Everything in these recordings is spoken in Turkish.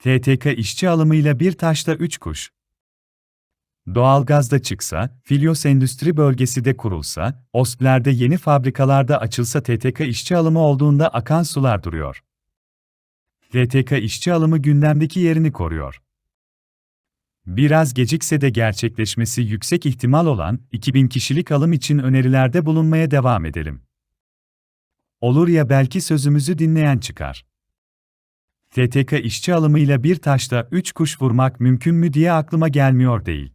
TTK işçi alımıyla bir taşla üç kuş. Doğalgazda çıksa, Filyos Endüstri Bölgesi de kurulsa, OSP'lerde yeni fabrikalarda açılsa TTK işçi alımı olduğunda akan sular duruyor. TTK işçi alımı gündemdeki yerini koruyor. Biraz gecikse de gerçekleşmesi yüksek ihtimal olan 2000 kişilik alım için önerilerde bulunmaya devam edelim. Olur ya belki sözümüzü dinleyen çıkar. TTK işçi alımıyla bir taşla üç kuş vurmak mümkün mü diye aklıma gelmiyor değil.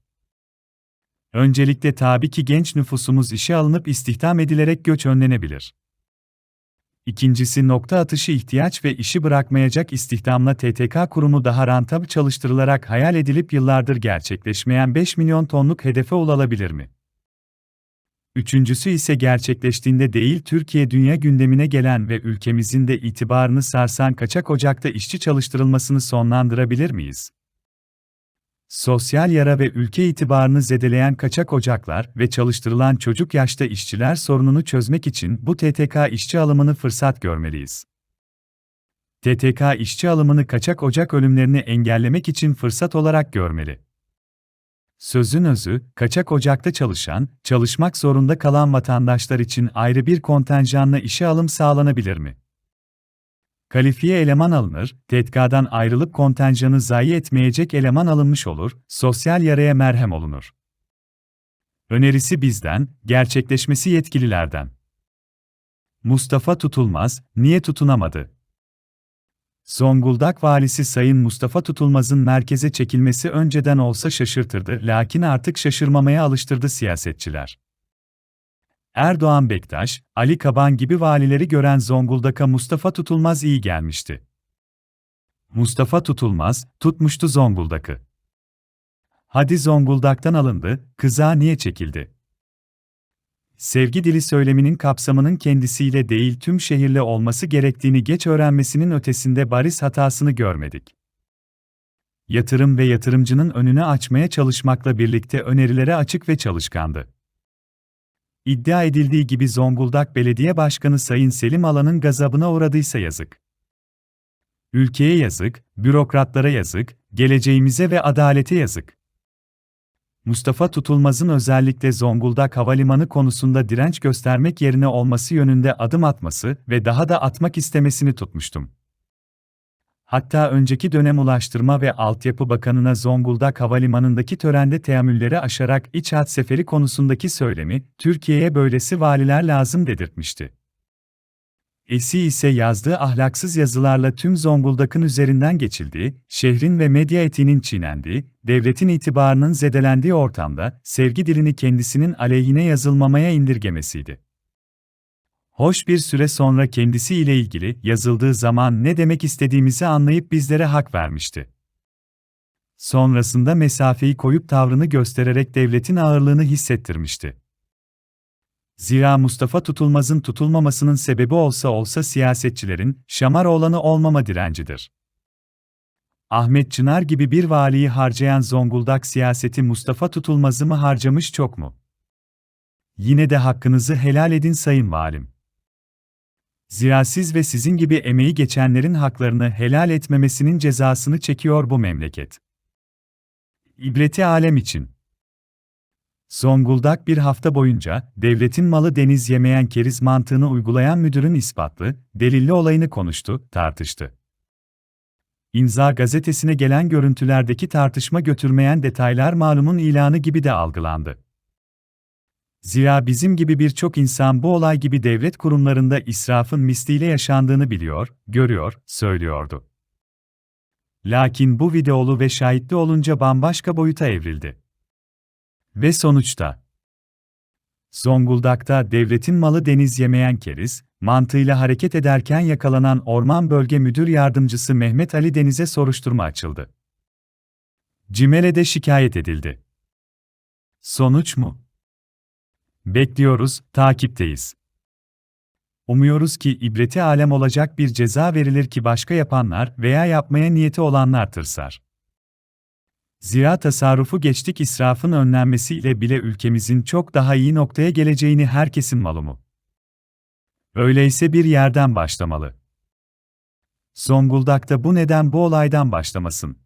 Öncelikle tabii ki genç nüfusumuz işe alınıp istihdam edilerek göç önlenebilir. İkincisi nokta atışı ihtiyaç ve işi bırakmayacak istihdamla TTK kurumu daha rantabl çalıştırılarak hayal edilip yıllardır gerçekleşmeyen 5 milyon tonluk hedefe ulaşılabilir mi? Üçüncüsü ise gerçekleştiğinde değil Türkiye dünya gündemine gelen ve ülkemizin de itibarını sarsan kaçak ocakta işçi çalıştırılmasını sonlandırabilir miyiz? Sosyal yara ve ülke itibarını zedeleyen kaçak ocaklar ve çalıştırılan çocuk yaşta işçiler sorununu çözmek için bu TTK işçi alımını fırsat görmeliyiz. TTK işçi alımını kaçak ocak ölümlerini engellemek için fırsat olarak görmeli. Sözün özü, kaçak ocakta çalışan, çalışmak zorunda kalan vatandaşlar için ayrı bir kontenjanla işe alım sağlanabilir mi? Kalifiye eleman alınır, TTK'dan ayrılıp kontenjanı zayi etmeyecek eleman alınmış olur, sosyal yaraya merhem olunur. Önerisi bizden, gerçekleşmesi yetkililerden. Mustafa Tutulmaz, niye tutunamadı? Zonguldak valisi Sayın Mustafa Tutulmaz'ın merkeze çekilmesi önceden olsa şaşırtırdı, lakin artık şaşırmamaya alıştırdı siyasetçiler. Erdoğan Bektaş, Ali Kaban gibi valileri gören Zonguldak'a Mustafa Tutulmaz iyi gelmişti. Mustafa Tutulmaz, tutmuştu Zonguldak'ı. Hadi Zonguldak'tan alındı, kıza niye çekildi? Sevgi dili söyleminin kapsamının kendisiyle değil tüm şehirle olması gerektiğini geç öğrenmesinin ötesinde bariz hatasını görmedik. Yatırım ve yatırımcının önünü açmaya çalışmakla birlikte önerilere açık ve çalışkandı. İddia edildiği gibi Zonguldak Belediye Başkanı Sayın Selim Alan'ın gazabına uğradıysa yazık. Ülkeye yazık, bürokratlara yazık, geleceğimize ve adalete yazık. Mustafa Tutulmaz'ın özellikle Zonguldak Havalimanı konusunda direnç göstermek yerine olması yönünde adım atması ve daha da atmak istemesini tutmuştum. Hatta önceki dönem Ulaştırma ve Altyapı Bakanı'na Zonguldak Havalimanı'ndaki törende teamülleri aşarak iç hat seferi konusundaki söylemi, Türkiye'ye böylesi valiler lazım dedirtmişti. Esi ise yazdığı ahlaksız yazılarla tüm Zonguldak'ın üzerinden geçildiği, şehrin ve medya etiğinin çiğnendiği, devletin itibarının zedelendiği ortamda, sevgi dilini kendisinin aleyhine yazılmamaya indirgemesiydi. Hoş bir süre sonra kendisi ile ilgili yazıldığı zaman ne demek istediğimizi anlayıp bizlere hak vermişti. Sonrasında mesafeyi koyup tavrını göstererek devletin ağırlığını hissettirmişti. Zira Mustafa Tutulmaz'ın tutulmamasının sebebi olsa olsa siyasetçilerin şamar olanı olmama direncidir. Ahmet Çınar gibi bir valiyi harcayan Zonguldak siyaseti Mustafa Tutulmaz'ı mı harcamış çok mu? Yine de hakkınızı helal edin sayın valim. Zira siz ve sizin gibi emeği geçenlerin haklarını helal etmemesinin cezasını çekiyor bu memleket. İbreti alem için. Zonguldak bir hafta boyunca devletin malı deniz yemeyen keriz mantığını uygulayan müdürün ispatlı, delilli olayını konuştu, tartıştı. İmza gazetesine gelen görüntülerdeki tartışma götürmeyen detaylar malumun ilanı gibi de algılandı. Zira bizim gibi birçok insan bu olay gibi devlet kurumlarında israfın misliyle yaşandığını biliyor, görüyor, söylüyordu. Lakin bu videolu ve şahitli olunca bambaşka boyuta evrildi. Ve sonuçta Zonguldak'ta devletin malı deniz yemeyen keriz, mantığıyla hareket ederken yakalanan Orman Bölge Müdür Yardımcısı Mehmet Ali Deniz'e soruşturma açıldı. Cimele'de şikayet edildi. Sonuç mu? Bekliyoruz, takipteyiz. Umuyoruz ki ibreti alem olacak bir ceza verilir ki başka yapanlar veya yapmaya niyeti olanlar tırsar. Zira tasarrufu geçtik israfın önlenmesiyle bile ülkemizin çok daha iyi noktaya geleceğini herkesin malumu. Öyleyse bir yerden başlamalı. Zonguldak'ta bu neden bu olaydan başlamasın?